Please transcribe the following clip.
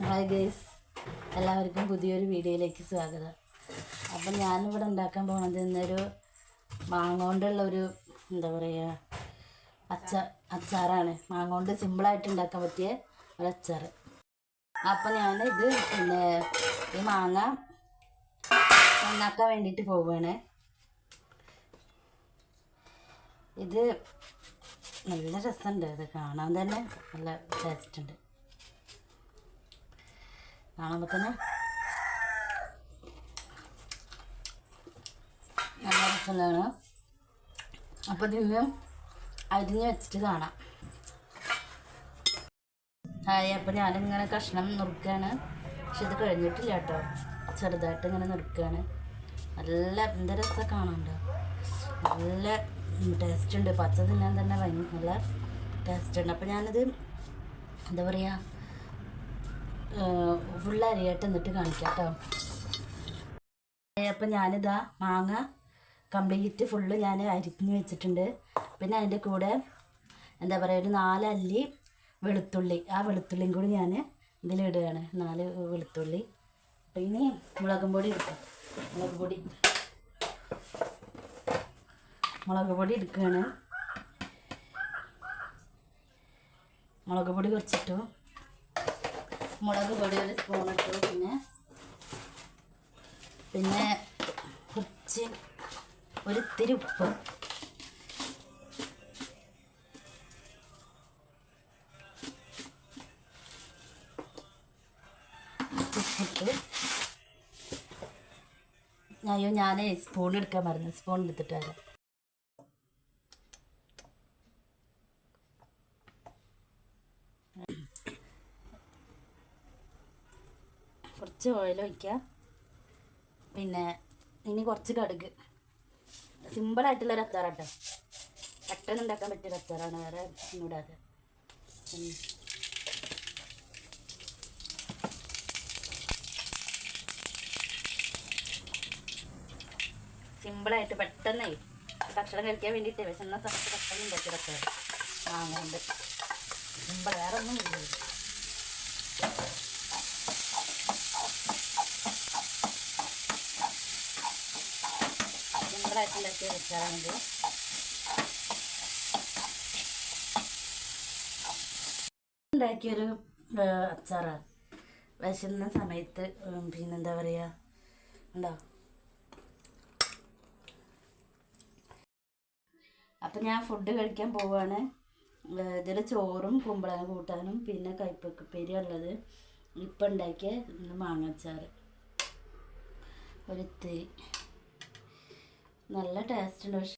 Hi guys എല്ലാവർക്കും പുതിയൊരു വീഡിയോയിലേക്ക് സ്വാഗതം. അപ്പം ഞാനിവിടെ ഉണ്ടാക്കാൻ പോകുന്നത് ഇന്നൊരു മാങ്ങ കൊണ്ടുള്ള ഒരു എന്താ പറയുക അച്ച അച്ചാറാണ്. മാങ്ങോണ്ട് സിമ്പിളായിട്ട് ഉണ്ടാക്കാൻ പറ്റിയ ഒരു അച്ചാർ അപ്പം ഞാൻ ഇത് പിന്നെ ഈ മാങ്ങ നന്നാക്കാൻ വേണ്ടിയിട്ട് പോവുകയാണ് ഇത് നല്ല രസമുണ്ട്. ഇത് കാണാൻ തന്നെ നല്ല ടേസ്റ്റ് ഉണ്ട്. കാണുമ്പോൾ തന്നെ നല്ല രസമുള്ളതാണ്. അപ്പോൾ ഇതിന് അരിഞ്ഞ് വെച്ചിട്ട് കാണാം. ആയി അപ്പോൾ ഞാനിങ്ങനെ കഷ്ണം നുറുക്കുകയാണ് പക്ഷെ ഇത് കഴിഞ്ഞിട്ടില്ല കേട്ടോ. ചെറുതായിട്ട് ഇങ്ങനെ നുറുക്കുകയാണ് നല്ല എന്ത് രസം കാണുന്നുണ്ട് നല്ല ടേസ്റ്റ് ഉണ്ട്. പച്ച തിന്നാൻ തന്നെ ഭയങ്കര നല്ല ടേസ്റ്റ് ഉണ്ട്. അപ്പോൾ ഞാനിത് എന്താ പറയുക ഫുള്ള് അരിയായിട്ട് എന്നിട്ട് കാണിക്കാം കേട്ടോ അപ്പം ഞാനിതാ മാങ്ങ കംപ്ലീറ്റ് ഫുള്ള് ഞാൻ അരിഞ്ഞ് വെച്ചിട്ടുണ്ട്. പിന്നെ അതിന്റെ കൂടെ എന്താ പറയുക ഒരു നാലല്ലി വെളുത്തുള്ളി. ആ വെളുത്തുള്ളിയും കൂടി ഞാൻ ഇതിലിടുകയാണ് നാല് വെളുത്തുള്ളി. അപ്പം ഇനി മുളകും പൊടി എടുക്കാം മുളക് പൊടി. മുളക് പൊടി എടുക്കുകയാണ് മുളക് പൊടി കുറച്ചിട്ടു. മുളക് പൊടി ഒരു സ്പൂൺ ഇട്ടു. പിന്നെ പിന്നെ കുറച്ച് ഒരു തിരുപ്പ് അയ്യോ ഞാൻ സ്പൂൺ എടുക്കാൻ പറഞ്ഞു സ്പൂൺ എടുത്തിട്ട് കുറച്ച് ഓയിൽ ഒഴിക്കുക പിന്നെ ഇനി കുറച്ച് കടുക്. സിമ്പിളായിട്ടുള്ളൊരു കേട്ടോ പെട്ടെന്ന് ഉണ്ടാക്കാൻ പറ്റിയൊരു അച്ചാറാണ്. വേറെ ഒന്നും ഇടാതെ. സിമ്പിളായിട്ട് പെട്ടെന്ന് ഭക്ഷണം കഴിക്കാൻ വേണ്ടിയിട്ട് വിശന്ന സമയത്ത് പെട്ടെന്ന് ഉണ്ടാക്കിയ അച്ചാർ വാങ്ങുന്നുണ്ട് സിമ്പിൾ വേറെ ഒന്നും ഇല്ല. ഉണ്ടാക്കിയ അച്ചാറാണിത് ഉണ്ടാക്കിയൊരു അച്ചാറാണ് വിശന്ന സമയത്ത് പിന്നെന്താ പറയുക ഉണ്ടോ? അപ്പം ഞാൻ ഫുഡ് കഴിക്കാൻ പോവാണ്. ഇതിൽ ചോറും കുമ്പളങ്ങ കൂട്ടാനും പിന്നെ കയ്പക്കുപ്പേരി ഉള്ളത്. ഇപ്പം ഉണ്ടാക്കിയ മാങ്ങച്ചാറ് ഒരു നല്ല ടേസ്റ്റ് ഉണ്ട്. പക്ഷെ